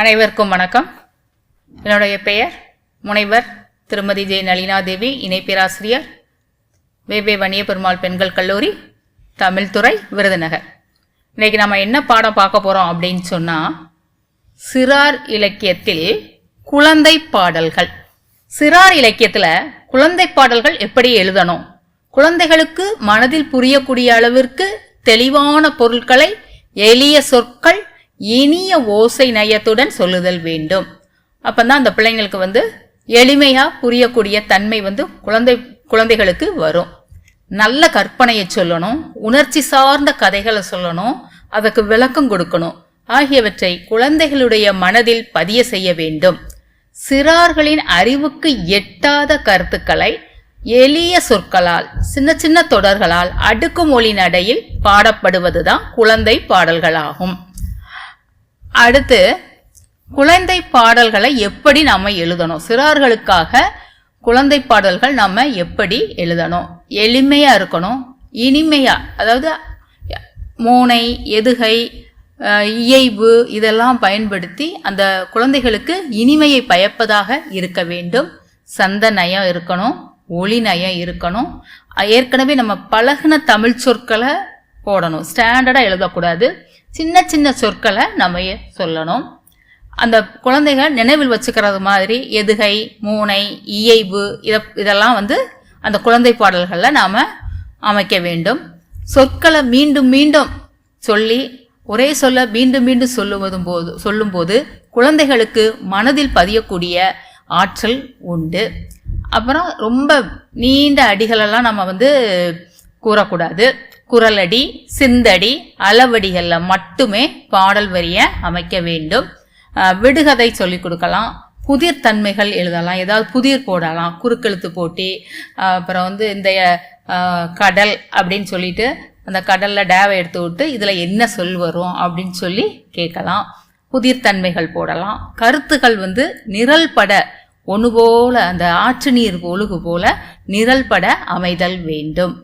அனைவருக்கும் வணக்கம். என்னுடைய பெயர் முனைவர் திருமதி ஜெய் நளினா தேவி இணை பேராசிரியர் வேவே வணிய பெருமாள் பெண்கள் கல்லூரி தமிழ்துறை விருதுநகர். இன்றைக்கி நம்ம என்ன பாடம் பார்க்க போகிறோம் அப்படின்னு சொன்னால் சிறார் இலக்கியத்தில் குழந்தை பாடல்கள். சிறார் இலக்கியத்தில் குழந்தை பாடல்கள் எப்படி எழுதணும்? குழந்தைகளுக்கு மனதில் புரியக்கூடிய அளவிற்கு தெளிவான பொருட்களை எளிய சொற்கள் இனிய ஓசை நயத்துடன் சொல்லுதல் வேண்டும். அப்பதான் அந்த பிள்ளைங்களுக்கு வந்து எளிமையாக புரியக்கூடிய தன்மை வந்து குழந்தை குழந்தைகளுக்கு வரும். நல்ல கற்பனையை சொல்லணும் உணர்ச்சி சார்ந்த கதைகளை சொல்லணும் அதற்கு விளக்கம் கொடுக்கணும். ஆகியவற்றை குழந்தைகளுடைய மனதில் பதிய செய்ய வேண்டும். சிறார்களின் அறிவுக்கு எட்டாத கருத்துக்களை எளிய சொற்களால் சின்ன சின்ன தொடர்களால் அடுக்குமொழி நடையில் பாடப்படுவதுதான் குழந்தை பாடல்களாகும். அடுத்து குழந்தை பாடல்களை எப்படி நாம் எழுதணும்? சிறார்களுக்காக குழந்தை பாடல்கள் நம்ம எப்படி எழுதணும்? எளிமையாக இருக்கணும். இனிமையாக அதாவது மூனை எதுகை இயைபு இதெல்லாம் பயன்படுத்தி அந்த குழந்தைகளுக்கு இனிமையை பயப்பதாக இருக்க வேண்டும். சந்த நயம் இருக்கணும். ஒளி நயம் இருக்கணும். ஏற்கனவே நம்ம பழகுன தமிழ் சொற்களை போடணும். ஸ்டாண்டர்டாக எழுதக்கூடாது. சின்ன சின்ன சொற்களை நம்ம சொல்லணும். அந்த குழந்தைகள் நினைவில் வச்சுக்கிறது மாதிரி எதுகை மூனை இயைபு இதை இதெல்லாம் வந்து அந்த குழந்தை பாடல்களில் நாம் அமைக்க வேண்டும். சொற்களை மீண்டும் மீண்டும் சொல்லி ஒரே சொல்ல மீண்டும் மீண்டும் சொல்லுவதும் போது சொல்லும்போது குழந்தைகளுக்கு மனதில் பதியக்கூடிய ஆற்றல் உண்டு. அப்புறம் ரொம்ப நீண்ட அடிகளெல்லாம் நம்ம வந்து கூறக்கூடாது. குரலடி சிந்தடி அளவடிகளில் மட்டுமே பாடல் வரியை அமைக்க வேண்டும். விடுகதை சொல்லிக் கொடுக்கலாம் புதிர் தன்மைகள் எழுதலாம் ஏதாவது புதிர் போடலாம் குறுக்கெழுத்து போட்டி அப்புறம் வந்து இந்த கடல் அப்படின்னு சொல்லிட்டு அந்த கடலில் டேவை எடுத்து விட்டு இதில் என்ன சொல் வரும் அப்படின்னு சொல்லி கேட்கலாம். புதிர் தன்மைகள் போடலாம். கருத்துக்கள் வந்து நிரல் பட ஒன்று போல அந்த ஆற்று நீர் ஒழுகு போல நிரல் பட அமைதல் வேண்டும்.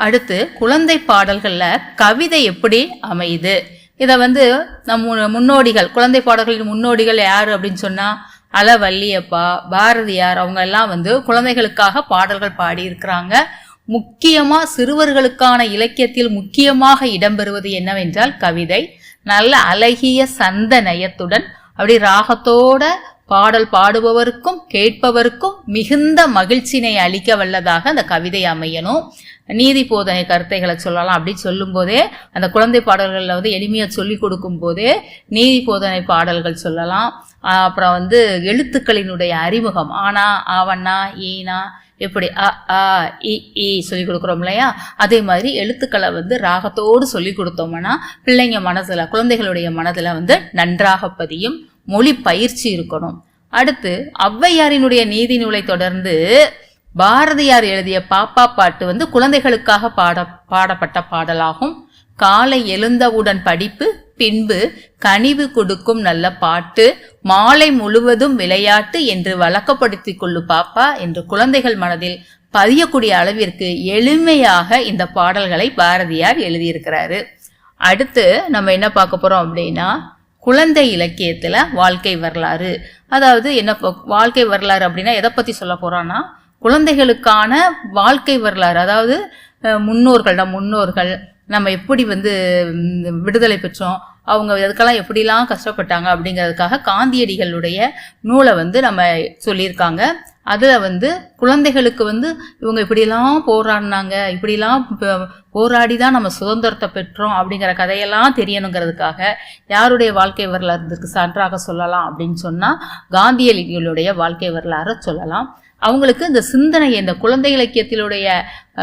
அடுத்து குழந்தை பாடல்களில் கவிதை எப்படி அமையுது? இதை வந்து நம் மு- முன்னோடிகள் குழந்தை பாடல்களின் முன்னோடிகள் யார் அப்படின்னு சொன்னால் அலவள்ளியப்பா பாரதியார் அவங்க எல்லாம் வந்து குழந்தைகளுக்காக பாடல்கள் பாடியிருக்கிறாங்க. முக்கியமாக சிறுவர்களுக்கான இலக்கியத்தில் முக்கியமாக இடம்பெறுவது என்னவென்றால் கவிதை. நல்ல அழகிய சந்த நயத்துடன் அப்படி ராகத்தோட பாடல் பாடுபவருக்கும் கேட்பவருக்கும் மிகுந்த மகிழ்ச்சினை அளிக்க வல்லதாக அந்த கவிதை அமையணும். நீதி போதனை கருத்தைகளை சொல்லலாம். அப்படி சொல்லும்போதே அந்த குழந்தை பாடல்களில் வந்து எளிமையாக சொல்லி கொடுக்கும் போதே நீதி போதனை பாடல்கள் சொல்லலாம். அப்புறம் வந்து எழுத்துக்களினுடைய அறிமுகம். ஆனா ஆவண்ணா ஈனா எப்படி அ ஆ இ ஈ சொல்லி கொடுக்குறோம் இல்லையா? அதே மாதிரி எழுத்துக்களை வந்து ராகத்தோடு சொல்லி கொடுத்தோம்னா பிள்ளைங்க மனதில் குழந்தைகளுடைய மனதில் வந்து நன்றாக பதியும். மொழி பயிற்சி இருக்கணும். அடுத்து ஔவையாரினுடைய நீதி நூலை தொடர்ந்து பாரதியார் எழுதிய பாப்பா பாட்டு வந்து குழந்தைகளுக்காக பாட பாடப்பட்ட பாடலாகும். காலை எழுந்தவுடன் படிப்பு பின்பு கனிவு கொடுக்கும் நல்ல பாட்டு மாலை முழுவதும் விளையாட்டு என்று வழக்கப்படுத்திக் கொள்ளு பாப்பா என்று குழந்தைகள் மனதில் பதியக்கூடிய அளவிற்கு எளிமையாக இந்த பாடல்களை பாரதியார் எழுதியிருக்கிறாரு. அடுத்து நம்ம என்ன பார்க்க போறோம் அப்படின்னா குழந்தை இலக்கியத்தில் வாழ்க்கை வரலாறு. அதாவது என்ன வாழ்க்கை வரலாறு அப்படின்னா எதை பற்றி சொல்ல போகிறோன்னா குழந்தைகளுக்கான வாழ்க்கை வரலாறு. அதாவது முன்னோர்கள் நம் முன்னோர்கள் நம்ம எப்படி வந்து விடுதலை பெற்றோம் அவங்க அதுக்கெல்லாம் எப்படிலாம் கஷ்டப்பட்டாங்க அப்படிங்கிறதுக்காக காந்தியடிகளுடைய நூலை வந்து நம்ம சொல்லியிருக்காங்க. அதில் வந்து குழந்தைகளுக்கு வந்து இவங்க இப்படிலாம் போராடினாங்க இப்படிலாம் போராடி தான் நம்ம சுதந்திரத்தை பெற்றோம் அப்படிங்கிற கதையெல்லாம் தெரியணுங்கிறதுக்காக யாருடைய வாழ்க்கை வரலாறு சான்றாக சொல்லலாம் அப்படின்னு சொன்னால் காந்தியடிகளுடைய வாழ்க்கை வரலாறை சொல்லலாம். அவங்களுக்கு இந்த சிந்தனை இந்த குழந்தை இலக்கியத்திலுடைய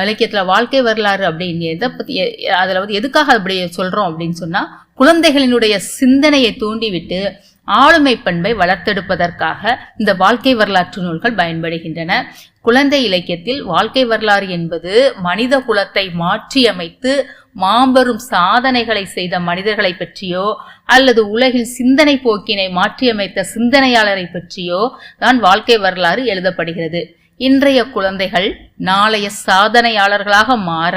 இலக்கியத்தில் வாழ்க்கை வரலாறு அப்படின்னு எதை பற்றி அதில் வந்து எதுக்காக அப்படி சொல்கிறோம் அப்படின்னு சொன்னால் குழந்தைகளினுடைய சிந்தனையை தூண்டிவிட்டு ஆளுமை பண்பை வளர்த்தெடுப்பதற்காக இந்த வாழ்க்கை வரலாற்று நூல்கள் பயன்படுகின்றன. குழந்தை இலக்கியத்தில் வாழ்க்கை வரலாறு என்பது மனித குலத்தை மாற்றியமைத்து மாபெரும் சாதனைகளை செய்த மனிதர்களை பற்றியோ அல்லது உலகில் சிந்தனை போக்கினை மாற்றியமைத்த சிந்தனையாளரை பற்றியோ தான் வாழ்க்கை வரலாறு எழுதப்படுகிறது. இன்றைய குழந்தைகள் நாளைய சாதனையாளர்களாக மாற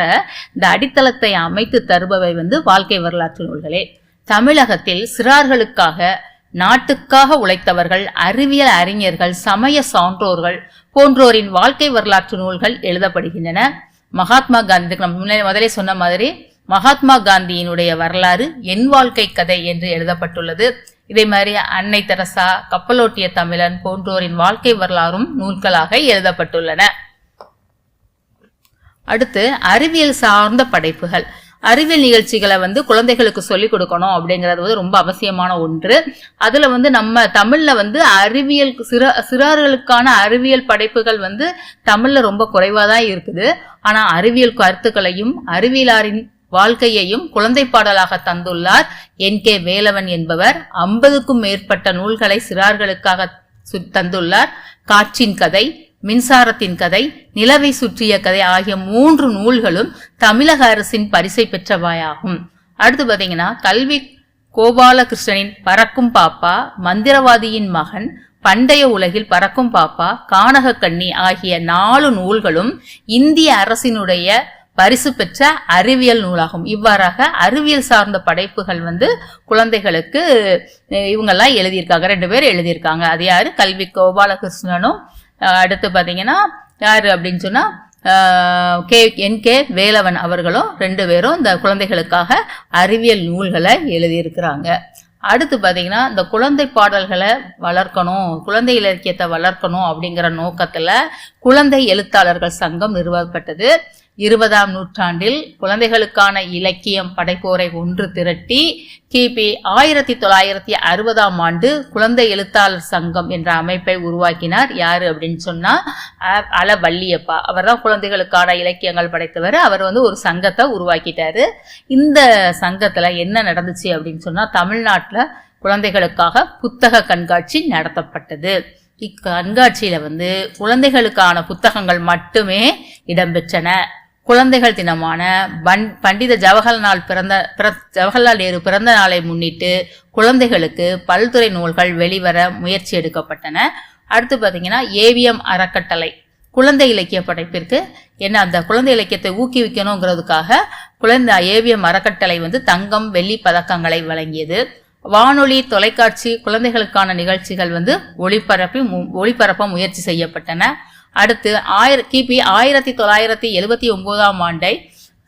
இந்த அடித்தளத்தை அமைத்து தருபவை வந்து வாழ்க்கை வரலாற்று நூல்களே. தமிழகத்தில் சிறார்களுக்காக நாட்டுக்காக உழைத்தவர்கள் அறிவியல் அறிஞர்கள் சமய சான்றோர்கள் போன்றோரின் வாழ்க்கை வரலாற்று நூல்கள் எழுதப்படுகின்றன. மகாத்மா காந்தி நம்ம முதலே சொன்ன மாதிரி மகாத்மா காந்தியினுடைய வரலாறு என் வாழ்க்கை கதை என்று எழுதப்பட்டுள்ளது. இதே மாதிரி அன்னை தெரசா கப்பலோட்டிய தமிழன் போன்றோரின் வாழ்க்கை வரலாறும் நூல்களாக எழுதப்பட்டுள்ளன. அடுத்து அறிவியல் சார்ந்த படைப்புகள். அறிவியல் நிகழ்ச்சிகளை வந்து குழந்தைகளுக்கு சொல்லிக் கொடுக்கணும் அப்படிங்கிறது வந்து ரொம்ப அவசியமான ஒன்று. அதில் வந்து நம்ம தமிழில் வந்து அறிவியல் சிற சிறார்களுக்கான அறிவியல் படைப்புகள் வந்து தமிழில் ரொம்ப குறைவாக தான் இருக்குது. ஆனால் அறிவியல் கருத்துக்களையும் அறிவியலாரின் வாழ்க்கையையும் குழந்தை பாடலாக தந்துள்ளார். என் கே வேலவன் என்பவர் ஐம்பதுக்கும் மேற்பட்ட நூல்களை சிறார்களுக்காக தந்துள்ளார். காற்றின் கதை மின்சாரத்தின் கதை நிலவை சுற்றிய கதை ஆகிய மூன்று நூல்களும் தமிழக அரசின் பரிசை பெற்றவாயாகும். அடுத்து பார்த்தீங்கன்னா கல்வி கோபாலகிருஷ்ணனின் பறக்கும் பாப்பா மந்திரவாதியின் மகன் பண்டைய உலகில் பறக்கும் பாப்பா கானக கண்ணி ஆகிய நாலு நூல்களும் இந்திய அரசினுடைய பரிசு பெற்ற அறிவியல் நூலாகும். இவ்வாறாக அறிவியல் சார்ந்த படைப்புகள் வந்து குழந்தைகளுக்கு இவங்கெல்லாம் எழுதியிருக்காங்க. ரெண்டு பேர் எழுதியிருக்காங்க. அது யாரு? கல்வி கோபாலகிருஷ்ணனும் அடுத்து பார்த்தீங்கன்னா யார் அப்படின்னு சொன்னால் கே என் கே வேலவன் அவர்களும் ரெண்டு பேரும் இந்த குழந்தைகளுக்காக அறிவியல் நூல்களை எழுதியிருக்கிறாங்க. அடுத்து பார்த்தீங்கன்னா இந்த குழந்தை பாடல்களை வளர்க்கணும் குழந்தை இலக்கியத்தை வளர்க்கணும் அப்படிங்கிற நோக்கத்தில் குழந்தை எழுத்தாளர்கள் சங்கம் நிறுவப்பட்டது. இருபதாம் நூற்றாண்டில் குழந்தைகளுக்கான இலக்கியம் படைப்போரை ஒன்று திரட்டி கிபி ஆயிரத்தி தொள்ளாயிரத்தி அறுபதாம் ஆண்டு குழந்தை எழுத்தாளர் சங்கம் என்ற அமைப்பை உருவாக்கினார். யாரு அப்படின்னு சொன்னா அல வள்ளியப்பா அவர் தான் குழந்தைகளுக்கான இலக்கியங்கள் படைத்தவர். அவர் வந்து ஒரு சங்கத்தை உருவாக்கிட்டாரு. இந்த சங்கத்துல என்ன நடந்துச்சு அப்படின்னு சொன்னா தமிழ்நாட்டில் குழந்தைகளுக்காக புத்தக கண்காட்சி நடத்தப்பட்டது. இக்கண்காட்சியில் வந்து குழந்தைகளுக்கான புத்தகங்கள் மட்டுமே இடம்பெற்றன. குழந்தைகள் தினமான பன் பண்டித ஜவஹர்லால் பிறந்த ஜவஹர்லால் நேரு பிறந்த நாளை முன்னிட்டு குழந்தைகளுக்கு பல்துறை நூல்கள் வெளிவர முயற்சி எடுக்கப்பட்டன. அடுத்து பார்த்தீங்கன்னா ஏவிஎம் அறக்கட்டளை. குழந்தை இலக்கிய படைப்பிற்கு என்ன அந்த குழந்தை இலக்கியத்தை ஊக்குவிக்கணுங்கிறதுக்காக குழந்தை ஏவிஎம் அறக்கட்டளை வந்து தங்கம் வெள்ளி பதக்கங்களை வழங்கியது. வானொலி தொலைக்காட்சி குழந்தைகளுக்கான நிகழ்ச்சிகள் வந்து ஒளிபரப்பி ஒளிபரப்ப முயற்சி செய்யப்பட்டன. அடுத்து ஆயிர கிபி ஆயிரத்தி தொள்ளாயிரத்தி எழுபத்தி ஒன்பதாம் ஆண்டை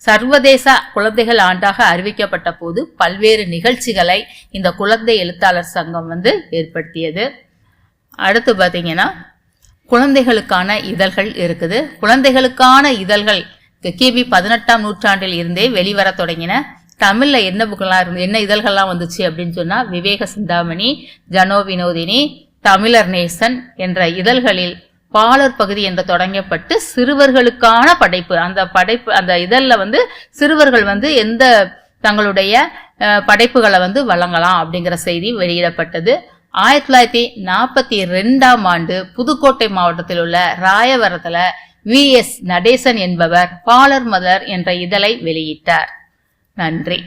சர்வதேச குழந்தைகள் ஆண்டாக அறிவிக்கப்பட்ட போது பல்வேறு நிகழ்ச்சிகளை இந்த குழந்தை எழுத்தாளர் சங்கம் வந்து ஏற்படுத்தியது. அடுத்து பார்த்தீங்கன்னா குழந்தைகளுக்கான இதழ்கள் இருக்குது. குழந்தைகளுக்கான இதழ்கள் கிபி பதினெட்டாம் நூற்றாண்டில் இருந்தே வெளிவர தொடங்கின. தமிழ்ல என்ன புக்கெல்லாம் இருந்து என்ன இதழ்கள்லாம் வந்துச்சு அப்படின்னு சொன்னா விவேக சிந்தாமணி ஜனோ வினோதினி தமிழர் நேசன் என்ற இதழ்களில் பாலர் பகுதி என்று தொடங்கப்பட்டு சிறுவர்களுக்கான படைப்பு. அந்த படைப்பு அந்த இதழில் வந்து சிறுவர்கள் வந்து எந்த தங்களுடைய படைப்புகளை வந்து வழங்கலாம் அப்படிங்கிற செய்தி வெளியிடப்பட்டது. ஆயிரத்தி தொள்ளாயிரத்தி நாற்பத்தி ரெண்டாம் ஆண்டு புதுக்கோட்டை மாவட்டத்தில் உள்ள ராயவரத்தில் வி. எஸ். நடேசன் என்பவர் பாலர் மதர் என்ற இதழை வெளியிட்டார். நன்றி.